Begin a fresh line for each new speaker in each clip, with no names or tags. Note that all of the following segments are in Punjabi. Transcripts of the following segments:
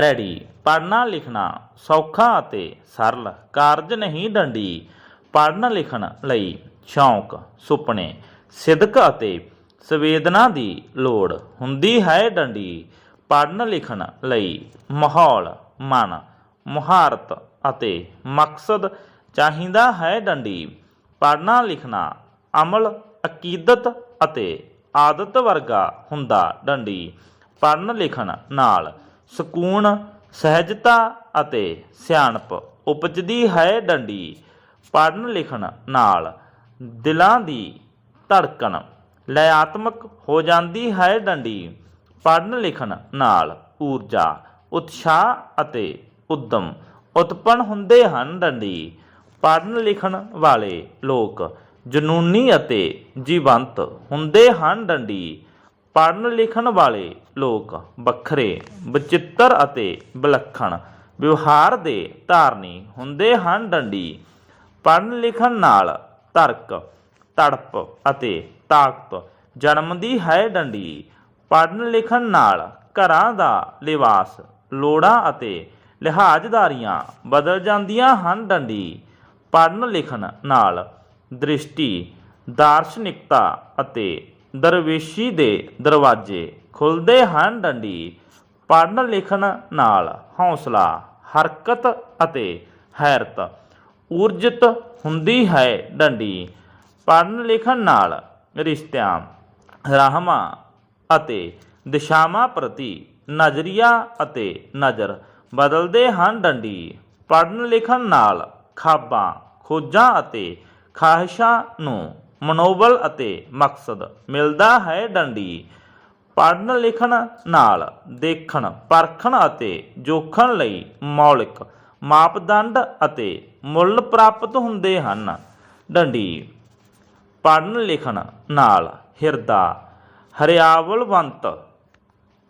ਰੈਡੀ। ਪੜ੍ਹਨਾ ਲਿਖਣਾ ਸੌਖਾ ਅਤੇ ਸਰਲ। ਕਾਰਜ ਨਹੀਂ ਡੰਡੀ। ਪੜ੍ਹਨ ਲਿਖਣ ਲਈ ਸ਼ੌਂਕ, ਸੁਪਨੇ, ਸਿਦਕ ਅਤੇ ਸੰਵੇਦਨਾ ਦੀ ਲੋੜ ਹੁੰਦੀ ਹੈ ਡੰਡੀ। ਪੜ੍ਹਨ ਲਿਖਣ ਲਈ ਮਾਹੌਲ, ਮਨ, ਮੁਹਾਰਤ ਅਤੇ ਮਕਸਦ ਚਾਹੀਦਾ ਹੈ ਡੰਡੀ। ਪੜ੍ਹਨਾ ਲਿਖਣਾ ਅਮਲ, ਅਕੀਦਤ ਅਤੇ ਆਦਤ ਵਰਗਾ ਹੁੰਦਾ ਡੰਡੀ। ਪੜ੍ਹਨ ਲਿਖਣ ਨਾਲ ਸਕੂਨ, ਸਹਿਜਤਾ ਅਤੇ ਸਿਆਣਪ ਉਪਜਦੀ ਹੈ ਡੰਡੀ। ਪੜ੍ਹਨ ਲਿਖਣ ਨਾਲ ਦਿਲਾਂ ਦੀ ਧੜਕਣ ਲਿਆਤਮਕ ਹੋ ਜਾਂਦੀ ਹੈ ਡੰਡੀ। ਪੜ੍ਹਨ ਲਿਖਣ ਨਾਲ ਊਰਜਾ, ਉਤਸ਼ਾਹ ਅਤੇ ਉਦਮ ਉਤਪੰਨ ਹੁੰਦੇ ਹਨ ਡੰਡੀ। ਪੜ੍ਹਨ ਲਿਖਣ ਵਾਲੇ ਲੋਕ ਜਨੂਨੀ ਅਤੇ ਜੀਵੰਤ ਹੁੰਦੇ ਹਨ ਡੰਡੀ। ਪੜ੍ਹਨ ਲਿਖਣ ਵਾਲੇ ਲੋਕ ਵੱਖਰੇ, ਵਿਚਿੱਤਰ ਅਤੇ ਵਿਲੱਖਣ ਵਿਵਹਾਰ ਦੇ ਧਾਰਨੀ ਹੁੰਦੇ ਹਨ ਡੰਡੀ। ਪੜ੍ਹਨ ਲਿਖਣ ਨਾਲ ਤਰਕ, ਤੜਪ ਅਤੇ ਤਾਕਤ ਜਨਮਦੀ ਹੈ ਡੰਡੀ। ਪੜ੍ਹਨ ਲਿਖਣ ਨਾਲ ਘਰਾਂ ਦਾ ਲਿਵਾਸ, ਲੋੜਾਂ ਅਤੇ ਲਿਹਾਜ਼ਦਾਰੀਆਂ ਬਦਲ ਜਾਂਦੀਆਂ ਹਨ ਡੰਡੀ। ਪੜ੍ਹਨ ਲਿਖਣ ਨਾਲ ਦ੍ਰਿਸ਼ਟੀ, ਦਾਰਸ਼ਨਿਕਤਾ ਅਤੇ ਦਰਵੇਸ਼ੀ ਦੇ ਦਰਵਾਜ਼ੇ ਖੁੱਲਦੇ ਹਨ ਡੰਡੀ। ਪੜ੍ਹਨ ਲਿਖਣ ਨਾਲ ਹੌਸਲਾ, ਹਰਕਤ ਅਤੇ ਹੈਰਤ ਊਰਜਿਤ ਹੁੰਦੀ ਹੈ ਡੰਡੀ। ਪੜ੍ਹਨ ਲਿਖਣ ਨਾਲ ਰਿਸ਼ਤਿਆਂ ਰਾਹਮਾਂ ਅਤੇ ਦਿਸ਼ਾਵਾਂ ਪ੍ਰਤੀ ਨਜ਼ਰੀਆ ਅਤੇ ਨਜ਼ਰ ਬਦਲਦੇ ਹਨ ਡੰਡੀ। ਪੜ੍ਹਨ ਲਿਖਣ ਨਾਲ ਖਾਬਾਂ, ਖੋਜਾਂ ਅਤੇ ਖਾਹਿਸ਼ਾਂ ਨੂੰ ਮਨੋਬਲ ਅਤੇ ਮਕਸਦ ਮਿਲਦਾ ਹੈ ਡੰਡੀ। ਪੜ੍ਹਨ ਲਿਖਣ ਨਾਲ ਦੇਖਣ, ਪਰਖਣ ਅਤੇ ਜੋਖਣ ਲਈ ਮੌਲਿਕ ਮਾਪਦੰਡ ਅਤੇ ਮੁੱਲ ਪ੍ਰਾਪਤ ਹੁੰਦੇ ਹਨ। ਡੰਡੀ। ਪੜ੍ਹਨ ਲਿਖਣ ਨਾਲ ਹਿਰਦਾ ਹਰਿਆਵਲਵੰਤ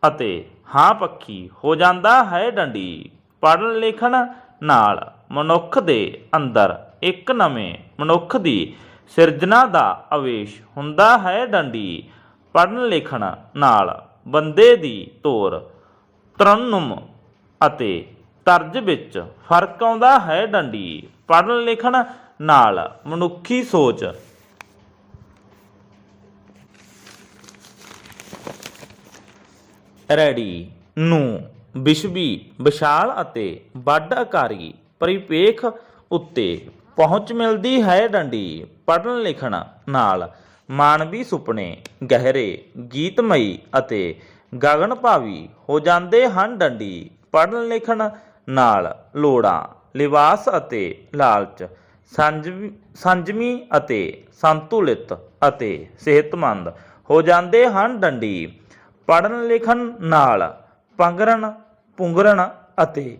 ਅਤੇ ਹਾਂ ਪੱਖੀ ਹੋ ਜਾਂਦਾ ਹੈ ਡੰਡੀ। ਪੜ੍ਹਨ ਲਿਖਣ ਨਾਲ ਮਨੁੱਖ ਦੇ ਅੰਦਰ ਇੱਕ ਨਵੇਂ ਮਨੁੱਖ ਦੀ ਸਿਰਜਣਾ ਦਾ ਆਵੇਸ਼ ਹੁੰਦਾ ਹੈ ਡੰਡੀ। ਪੜ੍ਹਨ ਲਿਖਣ ਨਾਲ ਬੰਦੇ ਦੀ ਤੋਰ ਤਰਨੁਮ ਅਤੇ ਤਰਜ ਵਿੱਚ ਫ਼ਰਕ ਆਉਂਦਾ ਹੈ ਡੰਡੀ। ਪੜ੍ਹਨ ਲਿਖਣ ਨਾਲ ਮਨੁੱਖੀ ਸੋਚ। ਰੈਡੀ ਨੂੰ ਵਿਸ਼ਵੀ ਵਿਸ਼ਾਲ ਅਤੇ ਵੱਡ ਆਕਾਰੀ ਪਰਿਪੇਖ ਉੱਤੇ ਪਹੁੰਚ ਮਿਲਦੀ ਹੈ ਡੰਡੀ। ਪੜ੍ਹਨ ਲਿਖਣ ਨਾਲ ਮਾਨਵੀ ਸੁਪਨੇ ਗਹਿਰੇ, ਗੀਤਮਈ ਅਤੇ ਗਗਨ ਭਾਵੀ ਹੋ ਜਾਂਦੇ ਹਨ ਡੰਡੀ। ਪੜ੍ਹਨ ਲਿਖਣ ਨਾਲ ਲੋੜਾਂ, ਲਿਵਾਸ ਅਤੇ ਲਾਲਚ ਸੰਜਮੀ ਸੰਜਮੀ ਅਤੇ ਸੰਤੁਲਿਤ ਅਤੇ ਸਿਹਤਮੰਦ ਹੋ ਜਾਂਦੇ ਹਨ ਡੰਡੀ। ਪੜ੍ਹਨ ਲਿਖਣ ਨਾਲ ਪੰਗਰਨ ਪੁੰਗਰਨ ਅਤੇ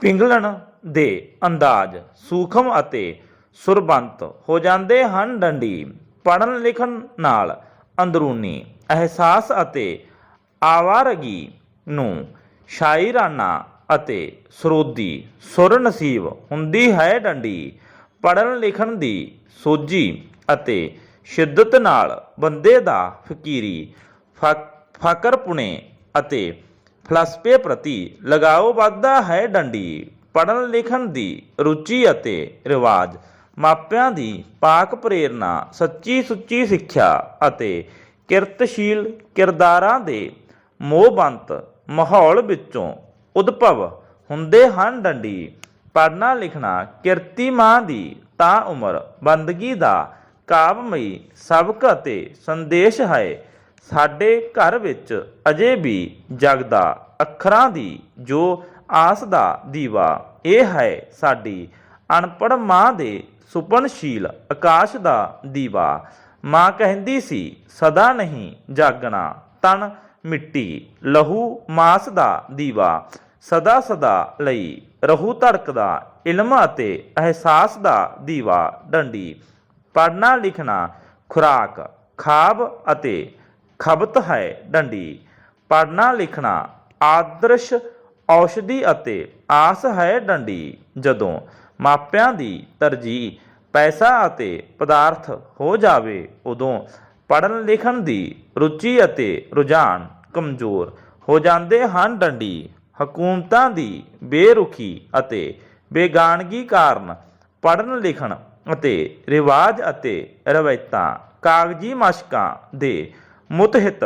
ਪਿੰਗਲਣ ਦੇ ਅੰਦਾਜ਼ ਸੂਖਮ ਅਤੇ ਸੁਰਬੰਤ ਹੋ ਜਾਂਦੇ ਹਨ ਡੰਡੀ। ਪੜ੍ਹਨ ਲਿਖਣ ਨਾਲ ਅੰਦਰੂਨੀ ਅਹਿਸਾਸ ਅਤੇ ਆਵਾਰਗੀ ਨੂੰ ਸ਼ਾਇਰਾਨਾ ਅਤੇ ਸਰੋਦੀ ਸੁਰ ਨਸੀਬ ਹੁੰਦੀ ਹੈ ਡੰਡੀ। ਪੜ੍ਹਨ ਲਿਖਣ ਦੀ ਸੋਝੀ ਅਤੇ ਸ਼ਿੱਦਤ ਨਾਲ ਬੰਦੇ ਦਾ ਫਕੀਰੀ, ਫਕ- ਫਕਰਪੁਣੇ ਅਤੇ ਫਲਸਫੇ ਪ੍ਰਤੀ ਲਗਾਓ ਵੱਧਦਾ ਹੈ ਡੰਡੀ। ਪੜ੍ਹਨ ਲਿਖਣ ਦੀ ਰੁਚੀ ਅਤੇ ਰਿਵਾਜ, ਮਾਪਿਆਂ ਦੀ ਪਾਕ ਪ੍ਰੇਰਣਾ, ਸੱਚੀ ਸੁੱਚੀ ਸਿੱਖਿਆ ਅਤੇ ਕਿਰਤਸ਼ੀਲ ਕਿਰਦਾਰਾਂ ਦੇ ਮੋਹਬੰਤ ਮਾਹੌਲ ਵਿੱਚੋਂ ਉਦਭਵ ਹੁੰਦੇ ਹਨ ਡੰਡੀ। ਪੜ੍ਹਨਾ ਲਿਖਣਾ ਕਿਰਤੀ ਮਾਂ ਦੀ ਤਾਂ ਉਮਰ, ਬੰਦਗੀ ਦਾ ਕਾਵਮਈ ਸਬਕ ਅਤੇ ਸੰਦੇਸ਼ ਹੈ। ਸਾਡੇ ਘਰ ਵਿੱਚ ਅਜੇ ਵੀ ਜਗਦਾ ਅੱਖਰਾਂ ਦੀ ਜੋ ਆਸ ਦਾ ਦੀਵਾ ਇਹ ਹੈ ਸਾਡੀ ਅਨਪੜ੍ਹ ਮਾਂ ਦੇ ਸੁਪਨਸ਼ੀਲ ਆਕਾਸ਼ ਦਾ ਦੀਵਾ। ਮਾਂ ਕਹਿੰਦੀ ਸੀ, ਸਦਾ ਨਹੀਂ ਜਾਗਣਾ ਤਨ ਮਿੱਟੀ, ਲਹੂ ਮਾਸ ਦਾ ਦੀਵਾ। ਸਦਾ ਸਦਾ ਲਈ ਰਹੂ ਧੜਕਦਾ ਇਲਮ ਅਤੇ ਅਹਿਸਾਸ ਦਾ ਦੀਵਾ ਡੰਡੀ। ਪੜ੍ਹਨਾ ਲਿਖਣਾ ਖੁਰਾਕ, ਖਾਬ ਅਤੇ ਖਬਤ ਹੈ ਡੰਡੀ। ਪੜ੍ਹਨਾ ਲਿਖਣਾ ਆਦਰਸ਼ ਔਸ਼ਧੀ ਅਤੇ ਆਸ ਹੈ ਡੰਡੀ, ਜਦੋਂ ਮਾਪਿਆਂ ਦੀ ਤਰਜੀਹ ਪੈਸਾ ਅਤੇ ਪਦਾਰਥ ਹੋ ਜਾਵੇ, ਉਦੋਂ ਪੜ੍ਹਨ ਲਿਖਣ ਦੀ ਰੁਚੀ ਅਤੇ ਰੁਝਾਨ ਕਮਜ਼ੋਰ ਹੋ ਜਾਂਦੇ ਹਨ ਡੰਡੀ। ਹਕੂਮਤਾਂ ਦੀ ਬੇਰੁਖੀ ਅਤੇ ਬੇਗਾਨਗੀ ਕਾਰਨ ਪੜ੍ਹਨ ਲਿਖਣ ਅਤੇ ਰਿਵਾਜ ਅਤੇ ਰਵਾਇਤਾਂ ਕਾਗਜ਼ੀ ਮਸ਼ਕਾਂ ਦੇ ਮੁਤਹਿਤ